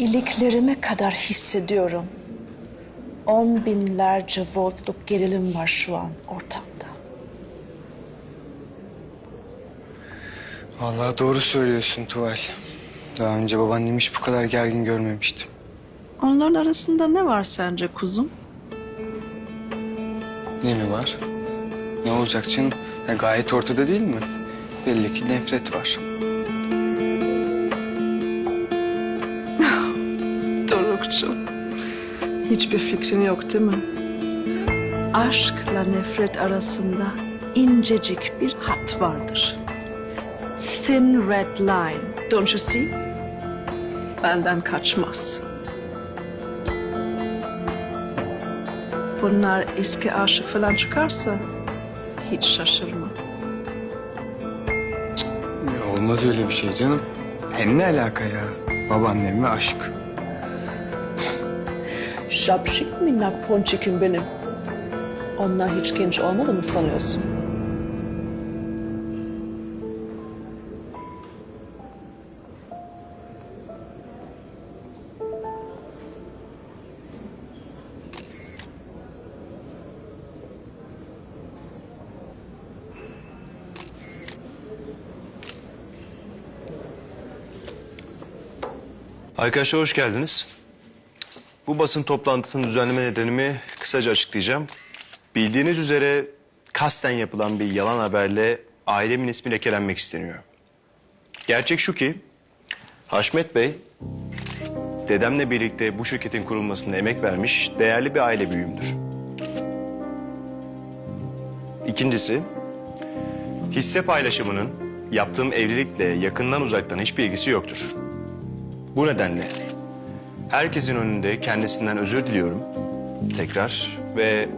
iliklerime kadar hissediyorum. On binlerce voltluk gerilim var şu an ortamda. Vallahi doğru söylüyorsun Tuval. Daha önce babaannemi hiç bu kadar gergin görmemiştim. Onların arasında ne var sence kuzum? Ne mi var? Ne olacak canım? Ya gayet ortada değil mi? Belli ki nefret var. Dorukçum. Hiçbir fikrin yok değil mi? Aşkla nefret arasında incecik bir hat vardır. Thin red line. Don't you see? Benden kaçmaz. Bunlar eski aşık falan çıkarsa hiç şaşırma. Ya olmaz öyle bir şey canım. Hem ne alaka ya? Babaannem ve aşk. Şapşik minnak ponçikim benim. Onlar hiç genç olmadı mı sanıyorsun? Arkadaşlar hoş geldiniz. Bu basın toplantısını düzenleme nedenimi kısaca açıklayacağım. Bildiğiniz üzere kasten yapılan bir yalan haberle ailemin ismi lekelenmek isteniyor. Gerçek şu ki Haşmet Bey dedemle birlikte bu şirketin kurulmasına emek vermiş değerli bir aile büyüğümdür. İkincisi hisse paylaşımının yaptığım evlilikle yakından uzaktan hiçbir ilgisi yoktur. Bu nedenle herkesin önünde kendisinden özür diliyorum tekrar ve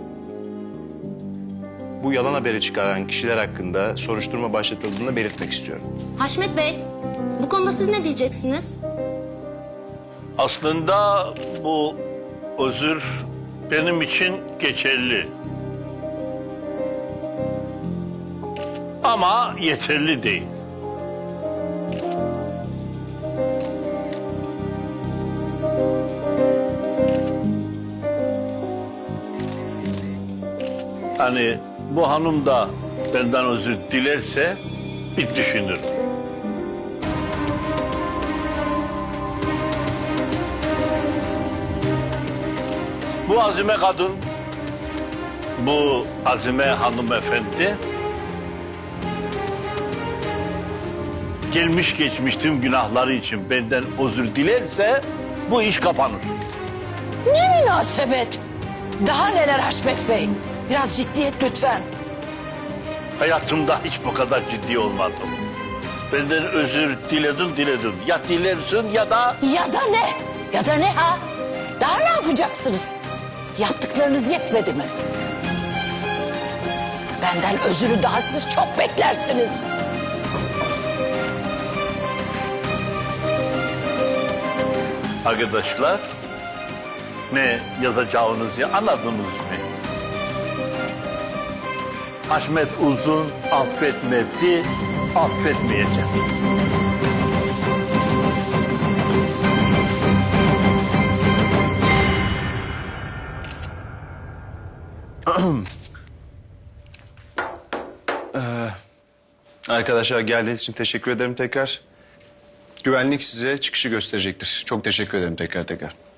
bu yalan haberi çıkaran kişiler hakkında soruşturma başlatıldığını belirtmek istiyorum. Haşmet Bey, bu konuda siz ne diyeceksiniz? Aslında bu özür benim için geçerli. Ama yeterli değil. Hani bu hanım da benden özür dilerse bir düşünürüm. Bu Azime kadın, bu Azime hanımefendi gelmiş geçmiş tüm günahları için benden özür dilerse bu iş kapanır. münasebet? Daha neler Haşmet Bey? Biraz ciddiyet lütfen. Hayatımda hiç bu kadar ciddi olmadım. Benden özür diledim diledim. Ya dilersin ya da Ya da ne? Ya da ne ha? Daha ne yapacaksınız? Yaptıklarınız yetmedi mi? Benden özürü daha siz çok beklersiniz. arkadaşlar ne yazacağınızı anladınız mı? Haşmet Uzun affetmedi, affetmeyecek. Arkadaşlar geldiğiniz için teşekkür ederim tekrar. Güvenlik size çıkışı gösterecektir. Çok teşekkür ederim tekrar tekrar.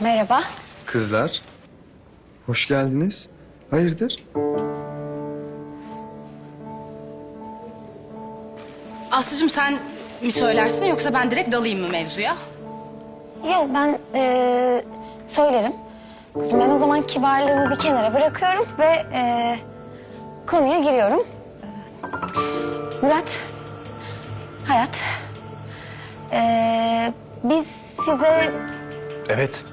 Merhaba. Kızlar, hoş geldiniz. Hayırdır? Aslıcığım sen mi söylersin yoksa ben direkt dalayım mı mevzuya? Yok ben eee, söylerim. Kuzum ben o zaman kibarlığımı bir kenara bırakıyorum ve eee, konuya giriyorum. Murat, Hayat. Ee, biz size Evet.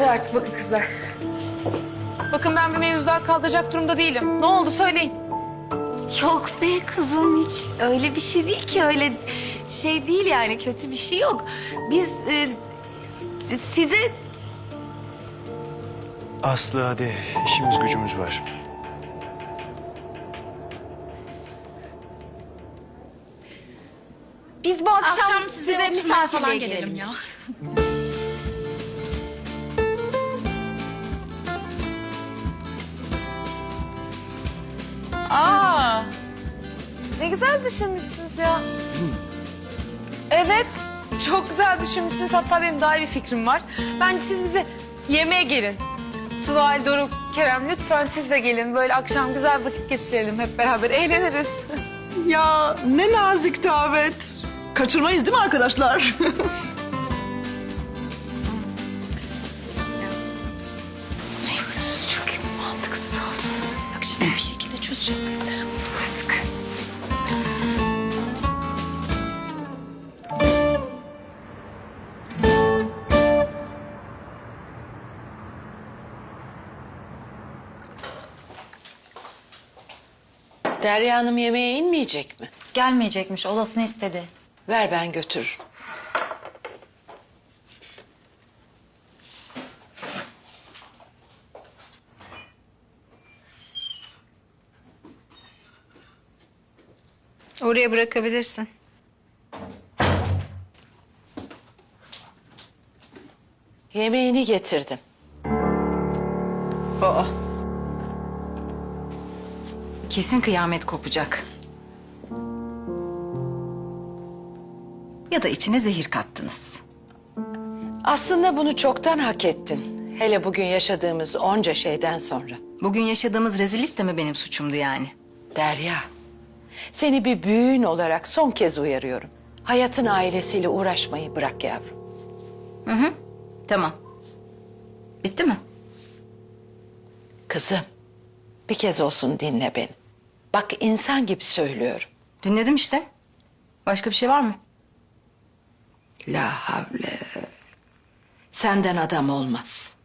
Yeter artık bakın kızlar. Bakın ben bir mevzu daha kaldıracak durumda değilim. Ne oldu söyleyin. Yok be kızım hiç öyle bir şey değil ki öyle şey değil yani kötü bir şey yok. Biz e, si- size Aslı hadi işimiz gücümüz var. biz bu akşam, Akşam size, size misafirliğe falan gelelim. gelelim ya. Ne güzel düşünmüşsünüz ya. evet, çok güzel düşünmüşsünüz. Hatta benim daha iyi bir fikrim var. Bence siz bize yemeğe gelin. Tuval, Doruk, Kerem lütfen siz de gelin. Böyle akşam güzel vakit geçirelim hep beraber. Eğleniriz. Ya ne nazik davet. Kaçırmayız değil mi arkadaşlar? Çok mantıksız oldu. Akşam bir şekilde çözeceğiz artık. Derya Hanım yemeğe inmeyecek mi? Gelmeyecekmiş, odasını istedi. Ver ben götürürüm. Oraya bırakabilirsin. Yemeğini getirdim. Kesin kıyamet kopacak. Ya da içine zehir kattınız. Aslında bunu çoktan hak ettin. Hele bugün yaşadığımız onca şeyden sonra. Bugün yaşadığımız rezillik de mi benim suçumdu yani? Derya, seni bir büyüğün olarak son kez uyarıyorum. Hayatın ailesiyle uğraşmayı bırak yavrum. Tamam. Bitti mi? Kızım, bir kez olsun dinle beni. Bak insan gibi söylüyorum. Dinledim işte. Başka bir şey var mı? La havle. Senden adam olmaz.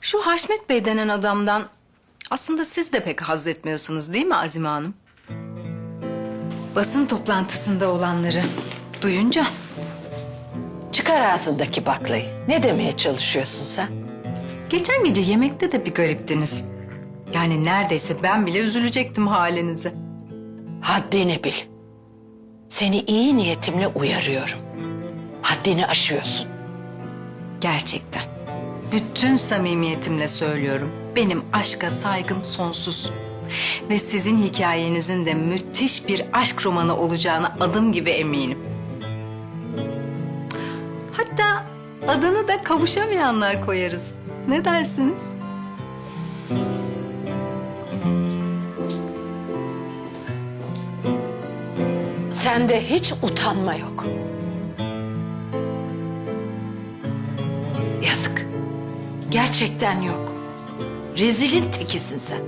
Şu Haşmet Bey denen adamdan aslında siz de pek haz etmiyorsunuz değil mi Azime Hanım? Basın toplantısında olanları duyunca Çıkar ağzındaki baklayı. Ne demeye çalışıyorsun sen? Geçen gece yemekte de bir gariptiniz. Yani neredeyse ben bile üzülecektim halinize. Haddini bil. Seni iyi niyetimle uyarıyorum. Haddini aşıyorsun. Gerçekten. Bütün samimiyetimle söylüyorum. Benim aşka saygım sonsuz. Ve sizin hikayenizin de müthiş bir aşk romanı olacağına adım gibi eminim. Hatta adını da kavuşamayanlar koyarız. Ne dersiniz? Sende hiç utanma yok. Yazık. Gerçekten yok. Rezilin tekisin sen.